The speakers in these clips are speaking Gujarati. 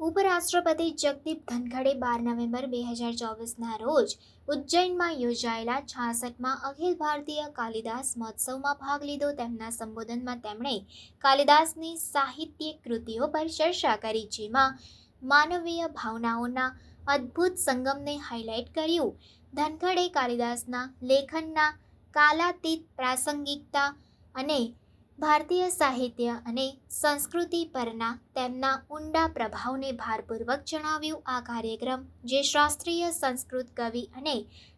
ઉપરાષ્ટ્રપતિ જગદીપ ધનખડે બાર નવેમ્બર બે હજાર ચોવીસના રોજ ઉજ્જૈનમાં યોજાયેલા છાસઠમાં અખિલ ભારતીય કાલિદાસ મહોત્સવમાં ભાગ લીધો. તેમના સંબોધનમાં તેમણે કાલિદાસની સાહિત્યિક કૃતિઓ પર ચર્ચા કરી, જેમાં માનવીય ભાવનાઓના અદ્ભુત સંગમને હાઇલાઇટ કર્યું. ધનખડે કાલિદાસના લેખનના કાલાતીત પ્રાસંગિકતા અને ભારતીય સાહિત્ય અને સંસ્કૃતિ પરના તેમના ઊંડા પ્રભાવને ભારપૂર્વક જણાવ્યું આ કાર્યક્રમ, જે શાસ્ત્રીય સંસ્કૃત કવિ અને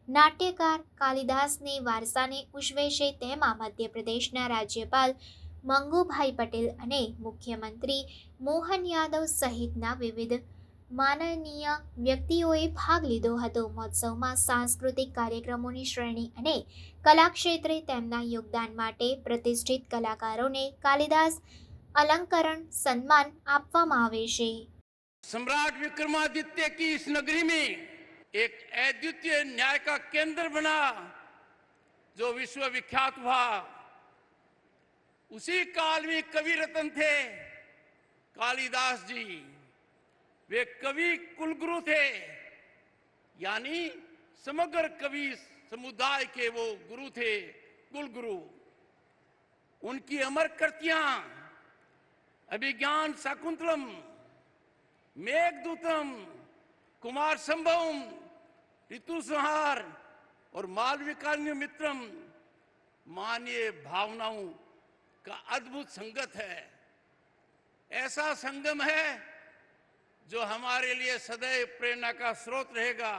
નાટ્યકાર કાલિદાસની વારસાને ઉજવે છે તેમાં મધ્યપ્રદેશના રાજ્યપાલ મંગુભાઈ પટેલ અને મુખ્યમંત્રી મોહન યાદવ સહિતના વિવિધ માનનીય વ્યક્તિઓએ ભાગ લીધો હતો મહોત્સવમાં સાંસ્કૃતિક કાર્યક્રમોની શ્રેણી અને કલા ક્ષેત્રે તેમના યોગદાન માટે પ્રતિષ્ઠિત કલાકારોને કાલિદાસ અલંકરણ સન્માન આપવામાં આવે છે सम्राट विक्रमादित्य की इस नगरी में एक अद्वितीय न्याय का केंद्र बना जो विश्व विख्यात हुआ उसी काल में कवि रत्न थे कालिदास जी वे कवि कुलगुरु थे। यानी समग्र कवि समुदाय के वो गुरु थे, कुलगुरु। उनकी अमर कृतियाँ अभिज्ञान शाकुंतलम, मेघदूतम, कुमार संभवम ऋतु संहार और मालविकान्य मित्रम मानवीय भावनाओं का अद्भुत संगत है। ऐसा संगम है जो हमारे लिए सदैव प्रेरणा का स्रोत रहेगा